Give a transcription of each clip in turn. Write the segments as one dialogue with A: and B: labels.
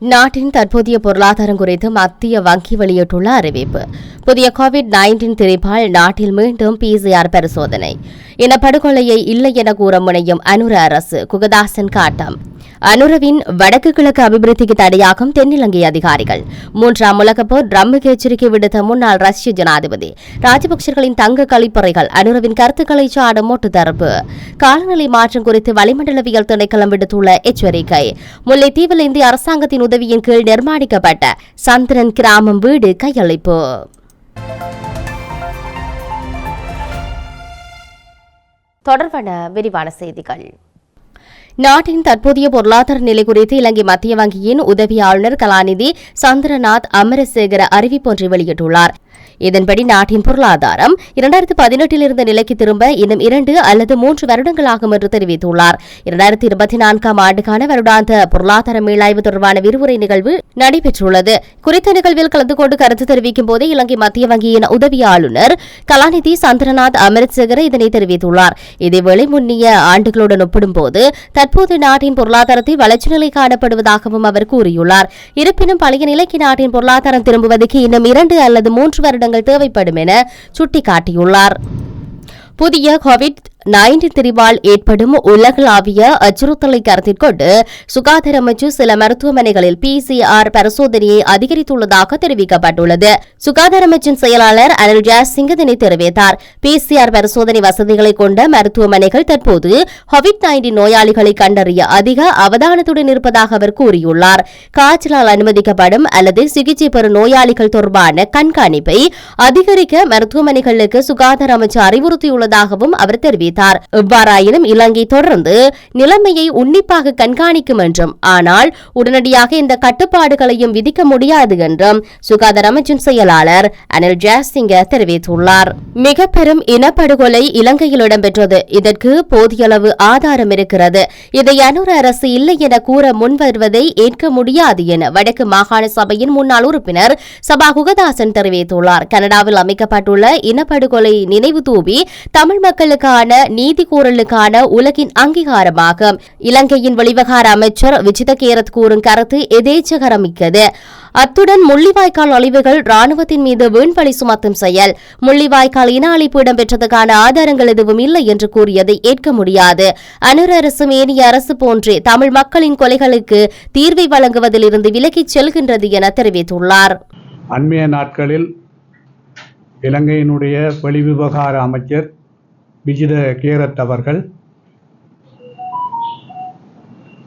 A: நாட்டின் தற்போதைய பொருளாதாரம் குறித்து மத்திய வங்கி வெளியிட்டுள்ள அறிவிப்பு. புதிய கோவிட் நைன்டீன் திரிபால் நாட்டில் மீண்டும் பிசிஆர் பரிசோதனை. இனப்படுகொலையை இல்லை என கூற முனையும் அனுர அரசு குகதாசன் காட்டம். அனுரவின் வடக்கு கிழக்கு அபிவிருத்திக்கு தடையாகும் தென்னிலங்கை அதிகாரிகள். மூன்றாம் உலகப்போர் போர் எச்சரிக்கை விடுத்த முன்னாள் ரஷ்ய ஜனாதிபதி. ராஜபக்சர்களின் தங்க கழிப்பறைகள் அனுரவின் கருத்துக்களை சாடும் ஒட்டுத்தரப்பு காலநிலை மாற்றம் குறித்து வளிமண்டலவியல் திணைக்களம் விடுத்துள்ள எச்சரிக்கை. முல்லைத்தீவில் இந்திய அரசாங்கத்தின் உதவியின் கீழ் நிர்மாணிக்கப்பட்ட சந்திரன் கிராமம் வீடு கையளிப்பு. தொடர்பான விரிவான செய்திகள். நாட்டின் தற்போதைய பொருளாதார நிலை குறித்து இலங்கை மத்திய வங்கியின் உதவி ஆளுநர் கலாநிதி சந்திரநாத் அமரசேகர அறிவிப்பொன்றை வெளியிட்டுள்ளார். இதன்படி நாட்டின் பொருளாதாரம் இரண்டாயிரத்தி பதினெட்டில் இருந்த நிலைக்கு திரும்ப இன்னும் இரண்டு அல்லது மூன்று வருடங்களாகும் என்று தெரிவித்துள்ளார். இரண்டாயிரத்தி இருபத்தி நான்காம் ஆண்டுக்கான வருடாந்த பொருளாதார மீளாய்வு தொடர்பான விரிவுரை நிகழ்வு நடைபெற்றுள்ளது. குறித்த நிகழ்வில் கலந்து கொண்டு கருத்து தெரிவிக்கும் போது இலங்கை மத்திய வங்கியின் உதவி ஆளுநர் கலாநிதி சந்திரநாத் அமிர்த்சேகர் இதனை தெரிவித்துள்ளார். இதேவேளை முன்னிய ஆண்டுகளுடன் ஒப்பிடும்போது தற்போது நாட்டின் பொருளாதாரத்தில் வளர்ச்சி நிலை காணப்படுவதாகவும் அவர் கூறியுள்ளார். இருப்பினும் பழைய நிலைக்கு நாட்டின் பொருளாதாரம் திரும்புவதற்கு இன்னும் இரண்டு அல்லது மூன்று வருடங்கள் தேவைப்படும் என சுட்டிக்காட்டியுள்ளார். புதிய கோவிட் நைன்டி திரிவால் ஏற்படும் உலகளாவிய அச்சுறுத்தலை கருத்தில் கொண்டு சுகாதார அமைச்சு சில மருத்துவமனைகளில் பிசிஆர் பரிசோதனையை அதிகரித்துள்ளதாக தெரிவிக்கப்பட்டுள்ளது. சுகாதார அமைச்சின் செயலாளர் அனில் ஜாஸ் சிங் இதனை தெரிவித்தார் பிசிஆர் பரிசோதனை வசதிகளை கொண்ட மருத்துவமனைகள் தற்போது கோவிட் நைன்டீன் நோயாளிகளை கண்டறிய அதிக அவதானத்துடன் இருப்பதாக அவர் கூறியுள்ளார். காய்ச்சலால் அனுமதிக்கப்படும் அல்லது சிகிச்சை பெறும் நோயாளிகள் தொடர்பான கண்காணிப்பை அதிகரிக்க மருத்துவமனைகளுக்கு சுகாதார அமைச்சு அறிவுறுத்தியுள்ளதாகவும் அவர் தெரிவித்தார். தெரிவித்தார் எவ்வாறாயினும் இலங்கை தொடர்ந்து நிலைமையை உன்னிப்பாக கண்காணிக்கும் என்றும் ஆனால் உடனடியாக இந்த கட்டுப்பாடுகளையும் விதிக்க முடியாது என்றும் சுகாதார அமைச்சின் செயலாளர் அனில் ஜாசிங்க தெரிவித்துள்ளார். மிக பெரும் இனப்படுகொலை இலங்கையில் இடம்பெற்றது. இதற்கு போதியளவு ஆதாரம் இருக்கிறது. இதை அனுர அரசு இல்லை என கூற முன்வருவதை ஏற்க முடியாது என வடக்கு மாகாண சபையின் முன்னாள் உறுப்பினர் சபா குகதாசன் தெரிவித்துள்ளார். கனடாவில் அமைக்கப்பட்டுள்ள இனப்படுகொலை நினைவு தூவி தமிழ் மக்களுக்கான நீதி கூறலுக்கான உலகின் அங்கீகாரமாகும். இலங்கையின் வெளிவகார அமைச்சர் விஜித கேரத் கூறும் கருத்து எதேச்சகரமிக்கது. அத்துடன் முள்ளிவாய்க்கால் அழிவுகள் ராணுவத்தின் மீது வீண்பழி சுமத்தும் செயல். முள்ளிவாய்க்கால் இன அழிப்பு இடம்பெற்றதுக்கான ஆதாரங்கள் எதுவும் இல்லை என்று கூறியதை ஏற்க முடியாது. அனுர அரசு மேனிய அரசு போன்றே தமிழ் மக்களின் கொலைகளுக்கு தீர்வை வழங்குவதில் இருந்து விலகிச் செல்கின்றது என தெரிவித்துள்ளார்.
B: அண்மைய நாட்களில் இலங்கையினுடைய வெளிவிவகார அமைச்சர் விஜித கேரத் அவர்கள்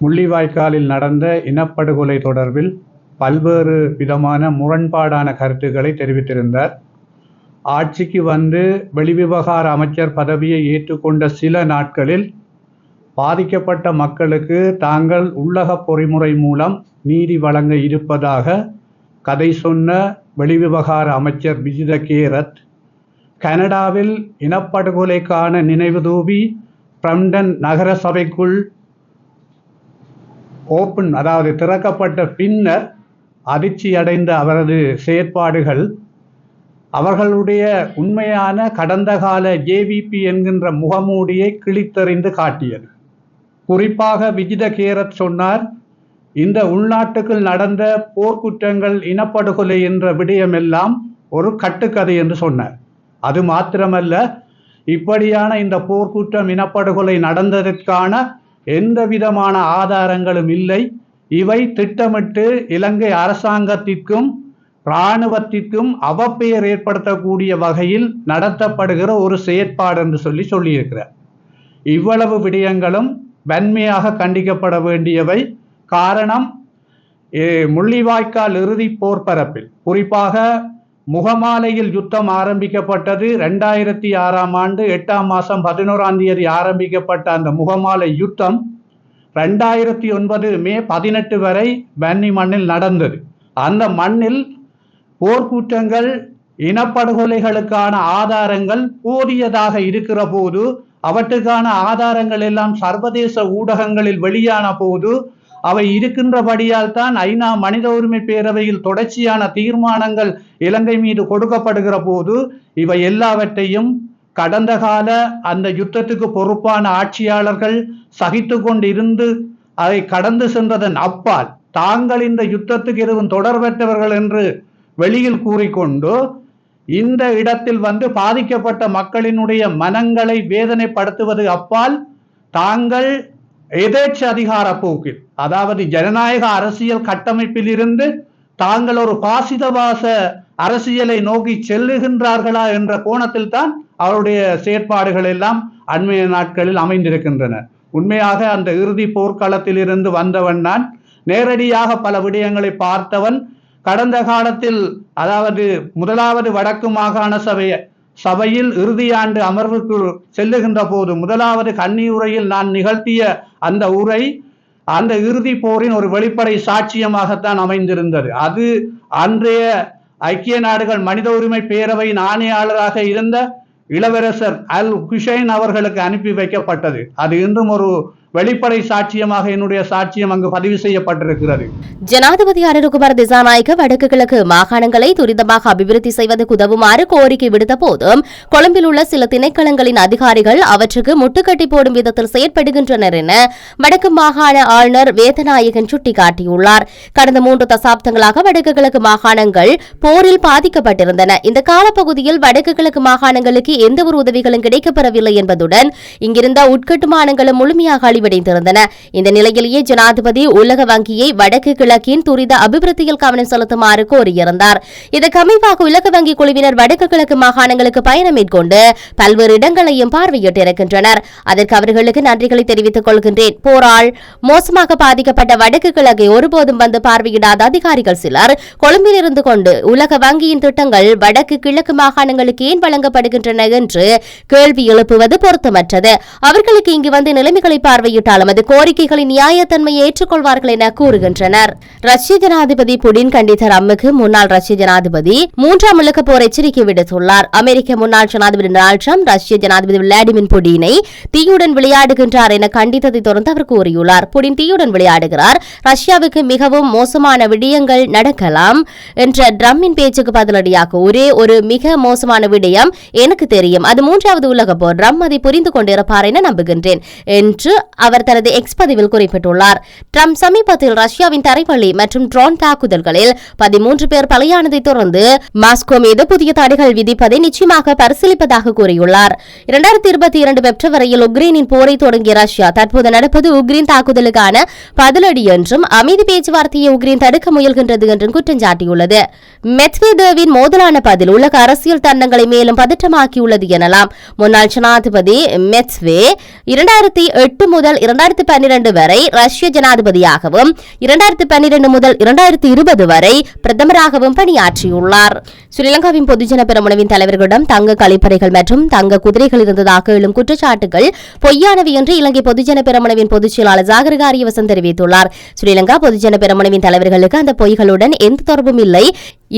B: முள்ளிவாய்க்காலில் நடந்த இனப்படுகொலை தொடர்பில் பல்வேறு விதமான முரண்பாடான கருத்துக்களை தெரிவித்திருந்தார். ஆட்சிக்கு வந்து வெளிவிவகார அமைச்சர் பதவியை ஏற்றுக்கொண்ட சில நாட்களில் பாதிக்கப்பட்ட மக்களுக்கு தாங்கள் உள்ளக பொறிமுறை மூலம் நீதி வழங்க இருப்பதாக கதை சொன்ன வெளிவிவகார அமைச்சர் விஜித கேரத் கனடாவில் இனப்படுகொலைக்கான நினைவுதூபி பிரம்டன் நகர சபைக்குள் ஓப்பன் அதாவது திறக்கப்பட்ட பின்னர் அதிர்ச்சி அடைந்த அவரது செயற்பாடுகள் அவர்களுடைய உண்மையான கடந்த கால ஜேவிபி என்கின்ற முகமூடியை கிழித்தெறிந்து காட்டியது. குறிப்பாக விஜித கேரத் சொன்னார் இந்த உள்நாட்டுக்குள் நடந்த போர்க்குற்றங்கள் இனப்படுகொலை என்ற விடயமெல்லாம் ஒரு கட்டுக்கதை என்று சொன்னார். அது மாத்திரமல்ல இப்படியான இந்த போர்க்குற்றம் இனப்படுகொலை நடந்ததற்கான எந்த விதமான ஆதாரங்களும் இல்லை. இவை திட்டமிட்டு இலங்கை அரசாங்கத்திற்கும் இராணுவத்திற்கும் அவப்பெயர் ஏற்படுத்தக்கூடிய வகையில் நடத்தப்படுகிற ஒரு செயற்பாடு என்று சொல்லி சொல்லியிருக்கிறார். இவ்வளவு விடயங்களும் வன்மையாக கண்டிக்கப்பட வேண்டியவை. காரணம் ஏ, முள்ளிவாய்க்கால் இறுதி போர்ப்பரப்பில் குறிப்பாக முகமாலையில் யுத்தம் ஆரம்பிக்கப்பட்டது. ரெண்டாயிரத்தி ஆறாம் ஆண்டு எட்டாம் மாதம் பதினோராம் தேதி ஆரம்பிக்கப்பட்ட அந்த முகமாலை யுத்தம் ரெண்டாயிரத்தி ஒன்பது மே பதினெட்டு வரை வன்னி மண்ணில் நடந்தது. அந்த மண்ணில் போர்க்குற்றங்கள் இனப்படுகொலைகளுக்கான ஆதாரங்கள் போதியதாக இருக்கிற போது அவற்றுக்கான ஆதாரங்கள் எல்லாம் சர்வதேச ஊடகங்களில் வெளியான போது அவை இருக்கின்றபடியால் தான் ஐநா மனித உரிமை பேரவையில் தொடர்ச்சியான தீர்மானங்கள் இலங்கை மீது கொடுக்கப்படுகிற போது இவை எல்லாவற்றையும் கடந்த கால அந்த யுத்தத்துக்கு பொறுப்பான ஆட்சியாளர்கள் சகித்து கொண்டிருந்து அதை கடந்து சென்றதன் அப்பால் தாங்கள் இந்த யுத்தத்துக்கு எதுவும் தொடர்பற்றவர்கள் என்று வெளியில் கூறிக்கொண்டு இந்த இடத்தில் வந்து பாதிக்கப்பட்ட மக்களினுடைய மனங்களை வேதனைப்படுத்துவது அப்பால் தாங்கள் எதேச்ச அதிகார போக்கில் அதாவது ஜனநாயக அரசியல் கட்டமைப்பில் இருந்து தாங்கள் ஒரு பாசிதவாச அரசியலை நோக்கி செல்லுகின்றார்களா என்ற கோணத்தில் தான் அவருடைய செயற்பாடுகள் எல்லாம் அண்மைய நாட்களில் அமைந்திருக்கின்றன. உண்மையாக அந்த இறுதி போர்க்களத்தில் இருந்து வந்தவன் நான். நேரடியாக பல விடயங்களை பார்த்தவன். கடந்த காலத்தில் அதாவது முதலாவது வடக்கு மாகாண சபையை சபையில் இறுதியாண்டு அமர்வுக்கு செல்லுகின்ற போது முதலாவது கன்னி உரையில் நான் நிகழ்த்திய அந்த உரை அந்த இறுதி போரின் ஒரு வெளிப்படை சாட்சியமாகத்தான் அமைந்திருந்தது. அது அன்றைய ஐக்கிய நாடுகள் மனித உரிமை பேரவையின் ஆணையாளராக இருந்த இளவரசர் அல் ஹுசைன் அவர்களுக்கு அனுப்பி வைக்கப்பட்டது. அது இன்றும் ஒரு வெளிப்படை சாட்சியமாக என்னுடைய சாட்சியம் அங்கு பதிவு செய்யப்பட்டிருக்கிறது.
A: ஜனாதிபதி அருண்குமார் திசாநாயக்க வடக்கு கிழக்கு மாகாணங்களை துரிதமாக அபிவிருத்தி செய்வதற்கு உதவுமாறு கோரிக்கை விடுத்த போதும் கொழும்பில் உள்ள சில திணைக்களங்களின் அதிகாரிகள் அவற்றுக்கு முட்டுக்கட்டி போடும் விதத்தில் செயற்படுகின்றனர் என வடக்கு மாகாண ஆளுநர் வேதநாயகன் சுட்டிக்காட்டியுள்ளார். கடந்த மூன்று தசாப்தங்களாக வடக்கு கிழக்கு மாகாணங்கள் போரில் பாதிக்கப்பட்டிருந்தன. இந்த காலப்பகுதியில் வடக்கு கிழக்கு மாகாணங்களுக்கு எந்தவொரு உதவிகளும் கிடைக்கப்பெறவில்லை என்பதுடன் இங்கிருந்த உட்கட்டுமானங்களும் முழுமையாக அழிவடைந்திருந்தன இந்த நிலையிலேயே ஜனாதிபதி உலக வங்கியை வடக்கு கிழக்கின் துரித அபிவிருத்தியில் கவனம் செலுத்துமாறு கோரியிருந்தார். இதற்கு உலக வங்கி குழுவினர் வடக்கு கிழக்கு மாகாணங்களுக்கு பயணம் மேற்கொண்டு பல்வேறு இடங்களையும் பார்வையிட்டிருக்கின்றனர். அதற்கு அவர்களுக்கு நன்றிகளை தெரிவித்துக் கொள்கின்றேன். போரால் மோசமாக பாதிக்கப்பட்ட வடக்கு கிழக்கை ஒருபோதும் வந்து பார்வையிடாத அதிகாரிகள் சிலர் கொழும்பில் இருந்து கொண்டு உலக வங்கியின் திட்டங்கள் வடக்கு கிழக்கு மாகாணங்களுக்கு ஏன் வழங்கப்படுகின்றன என்று கேள்வி எழுப்புவது பொருத்தமற்றது. அவர்களுக்கு இங்கு வந்து நிலைமைகளை பார்வை பார்வையிட்டால் அது கோரிக்கைகளின் நியாயத்தன்மையை ஏற்றுக்கொள்வார்கள் என கூறுகின்றனர். ரஷ்ய ஜனாதிபதி புடின் கண்டித்த ரம்முக்கு முன்னாள் ரஷ்ய ஜனாதிபதி மூன்றாம் உலக போர் எச்சரிக்கை விடுத்துள்ளார். அமெரிக்க முன்னாள் ஜனாதிபதி டொனால்ட் ட்ரம்ப் ரஷ்ய ஜனாதிபதி விளாடிமிர் புடினை தீயுடன் விளையாடுகின்றார் என கண்டித்ததை தொடர்ந்து அவர் கூறியுள்ளார். புடின் தீயுடன் விளையாடுகிறார். ரஷ்யாவுக்கு மிகவும் மோசமான விடயங்கள் நடக்கலாம் என்ற ட்ரம்பின் பேச்சுக்கு பதிலடியாக ஒரே ஒரு மிக மோசமான விடயம் எனக்கு தெரியும். அது மூன்றாவது உலக போர். ட்ரம்ப் அதை புரிந்து கொண்டிருப்பார் என நம்புகின்றேன். என்று அவர் தனது எக்ஸ் பதிவில் குறிப்பிட்டுள்ளார். ட்ரம்ப் சமீபத்தில் ரஷ்யாவின் தரைவழி மற்றும் ட்ரோன் தாக்குதல்களில் பதிமூன்று பேர் பலியானதை தொடர்ந்து மாஸ்கோ மீது புதிய தடைகள் விதிப்பதை நிச்சயமாக பரிசீலிப்பதாக கூறியுள்ளார். இரண்டாயிரத்தி இருபத்தி இரண்டு பிப்ரவரியில் உக்ரைனின் போரை தொடங்கிய ரஷ்யா தற்போது நடப்பது உக்ரைன் தாக்குதலுக்கான பதிலடி என்றும் அமைதி பேச்சுவார்த்தையை உக்ரைன் தடுக்க முயல்கின்றது என்றும் குற்றம் சாட்டியுள்ளது. மெத்வேதேவின் மோதலான பதில் உலக அரசியல் தருணங்களை மேலும் பதற்றமாக்கியுள்ளது எனலாம். முன்னாள் ஜனாதிபதி மெத்வே இரண்டாயிரத்தி எட்டு முதல் முதல் இரண்டாயிரத்தி பன்னிரண்டு வரை ரஷ்ய ஜனாதிபதியாகவும் இரண்டாயிரத்தி பன்னிரண்டு முதல் இரண்டாயிரத்தி இருபது வரை பிரதமராகவும் பணியாற்றியுள்ளார். ஸ்ரீலங்காவின் பொதுஜன பெருமுனவின் தலைவர்களிடம் தங்க கழிப்பறைகள் மற்றும் தங்க குதிரைகள் இருந்ததாக எழும் குற்றச்சாட்டுகள் பொய்யானவை என்று இலங்கை பொதுஜன பெருமுனவின் பொதுச் செயலாளர் ஜாகர் காரியவசம் தெரிவித்துள்ளார். ஸ்ரீலங்கா பொதுஜன பெருமுனவின் தலைவர்களுக்கு அந்த பொய்களுடன் எந்த தொடர்பும் இல்லை.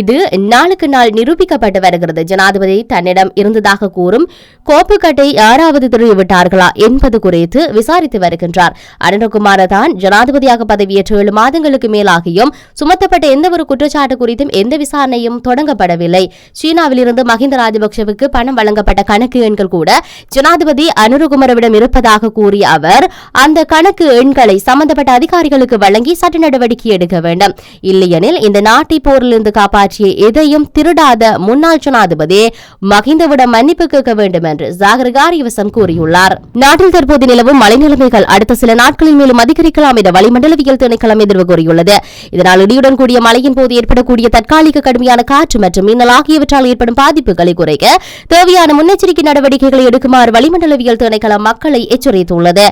A: இது நாளுக்கு நாள் நிரூபிக்கப்பட்டு வருகிறது. ஜனாதிபதி தன்னிடம் இருந்ததாக கூறும் கோப்புக்கட்டை யாராவது திருவிவிட்டார்களா என்பது குறித்து விசாரித்து வருகின்றார். அருணகுமார தான் ஜனாதிபதியாக பதவியேற்ற ஏழு மாதங்களுக்கு மேலாகியும் சுமத்தப்பட்ட எந்தவொரு குற்றச்சாட்டு குறித்தும் எந்த விசாரணையும் தொடங்கப்படவில்லை. சீனாவிலிருந்து மஹிந்த ராஜபக்சவுக்கு பணம் வழங்கப்பட்ட கணக்கு எண்கள் கூட ஜனாதிபதி அனுருகுமரவிடம் இருப்பதாக கூறிய அவர் அந்த கணக்கு எண்களை சம்பந்தப்பட்ட அதிகாரிகளுக்கு வழங்கி சட்ட நடவடிக்கை எடுக்க வேண்டும். இல்லையெனில் இந்த நாட்டை போரிலிருந்து காப்பாற்றிய எதையும் திருடாத முன்னாள் ஜனாதிபதி மஹிந்தவிடம் மன்னிப்பு கேட்க வேண்டும் என்று ஜாகர் காரியவசம் கூறியுள்ளார். நாட்டில் தற்போது நிலவும் மழை நிலைமை நிலைமைகள் அடுத்த சில நாட்களில் மேலும் அதிகரிக்கலாம் என வளிமண்டலவியல் திணைக்களம் எதிர்வு கூறியுள்ளது. இதனால் இடியுடன் கூடிய மழையின் போது ஏற்படக்கூடிய தற்காலிக கடுமையான காற்று மற்றும் மின்னல் ஆகியவற்றால் ஏற்படும் பாதிப்புகளை குறைக்க தேவையான முன்னெச்சரிக்கை நடவடிக்கைகளை எடுக்குமாறு வளிமண்டலவியல் திணைக்களம் மக்களை எச்சரித்துள்ளது.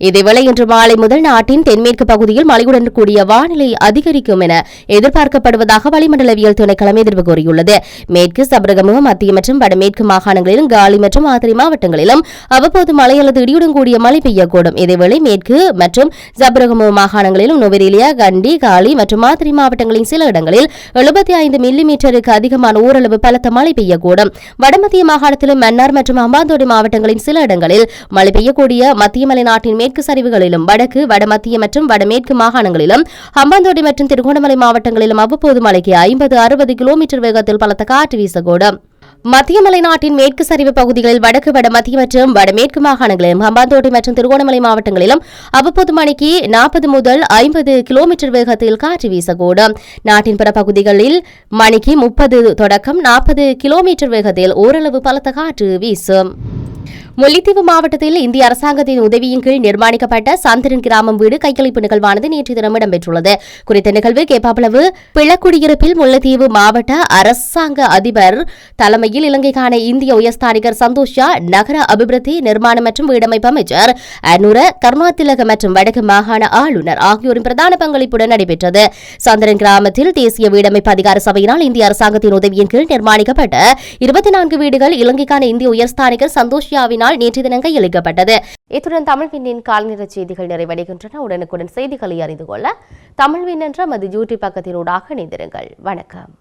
A: இதேவேளை இன்று மாலை முதல் நாட்டின் தென்மேற்கு பகுதியில் மழையுடன் கூடிய வானிலை அதிகரிக்கும் என எதிர்பார்க்கப்படுவதாக வளிமண்டலவியல் திணைக்களம் எதிர்வு கூறியுள்ளது. மேற்கு சபரகமுக மத்திய மற்றும் வடமேற்கு மாகாணங்களிலும் காலி மற்றும் ஆத்திரை மாவட்டங்களிலும் அவ்வப்போது மழை அல்லது இடியுடன் கூடிய மழை பெய்யக்கூடும். இதேவேளை மேற்கு மற்றும் சபரகமுக மாகாணங்களிலும் நுவரெலியா கண்டி காலி மற்றும் மாத்திரை மாவட்டங்களின் சில இடங்களில் எழுபத்தி ஐந்து மில்லி மீட்டருக்கு அதிகமான ஓரளவு பலத்த மழை பெய்யக்கூடும். வடமத்திய மாகாணத்திலும் மன்னார் மற்றும் அம்பாந்தோடி மாவட்டங்களின் சில இடங்களில் மழை பெய்யக்கூடிய மத்திய மலை நாட்டின் மேற்கு சரிவுகளிலும் வடக்கு வடமத்திய மற்றும் வடமேற்கு மாகாணங்களிலும் ஹம்பாந்தோட்டை மற்றும் திருகோணமலை மாவட்டங்களிலும் அவ்வப்போது மழைக்கு ஐம்பது அறுபது கிலோமீட்டர் வேகத்தில் பலத்த காற்று வீசக்கூடும். மத்திய மலைநாட்டின் மேற்கு சரிவு பகுதிகளில் வடக்கு வட மத்திய மற்றும் வடமேற்கு மாகாணங்களிலும் ஹம்பாந்தோட்டை மற்றும் திருகோணமலை மாவட்டங்களிலும் அவ்வப்போது மணிக்கு நாற்பது முதல் ஐம்பது கிலோமீட்டர் வேகத்தில் காற்று வீசக்கூடும். நாட்டின் பிற பகுதிகளில் மணிக்கு முப்பது தொடக்கம் நாற்பது கிலோமீட்டர் வேகத்தில் ஓரளவு பலத்த காற்று வீசும். முல்லைத்தீவு மாவட்டத்தில் இந்திய அரசாங்கத்தின் உதவியின் கீழ் நிர்மாணிக்கப்பட்ட சந்திரன் கிராமம் வீடு கையளிப்பு நிகழ்வானது நேற்று தினம் இடம்பெற்றுள்ளது. குறித்த நிகழ்வு கேப்பாப்பளவு பிளக்குடியிருப்பில் முல்லைத்தீவு மாவட்ட அரசாங்க அதிபர் தலைமையில் இலங்கைக்கான இந்திய உயர்ஸ்தானிகர் சந்தோஷா நகர அபிவிருத்தி நிர்மாணம் மற்றும் வீடமைப்பு அமைச்சர் அனுர கர்மாத்திலக மற்றும் வடக்கு மாகாண ஆளுநர் ஆகியோரின் பிரதான பங்களிப்புடன் நடைபெற்றது. சந்திரன் கிராமத்தில் தேசிய வீடமைப்பு அதிகார சபையினால் இந்திய அரசாங்கத்தின் உதவியின் கீழ் நிர்மாணிக்கப்பட்ட இருபத்தி நான்கு வீடுகள் இலங்கைக்கான இந்திய உயர்ஸ்தானிகர் சந்தோஷியாவினால் நேற்று தினம் கையளிக்கப்பட்டது இத்துடன் தமிழ் விண்ணின் கால்நிற செய்திகள் நிறைவடைகின்றன. உடனுக்குடன் செய்திகளை அறிந்து கொள்ள தமிழ் விண் என்ற மது யூடியூப் பக்கத்தினூடாக இணைந்திருங்கள். வணக்கம்.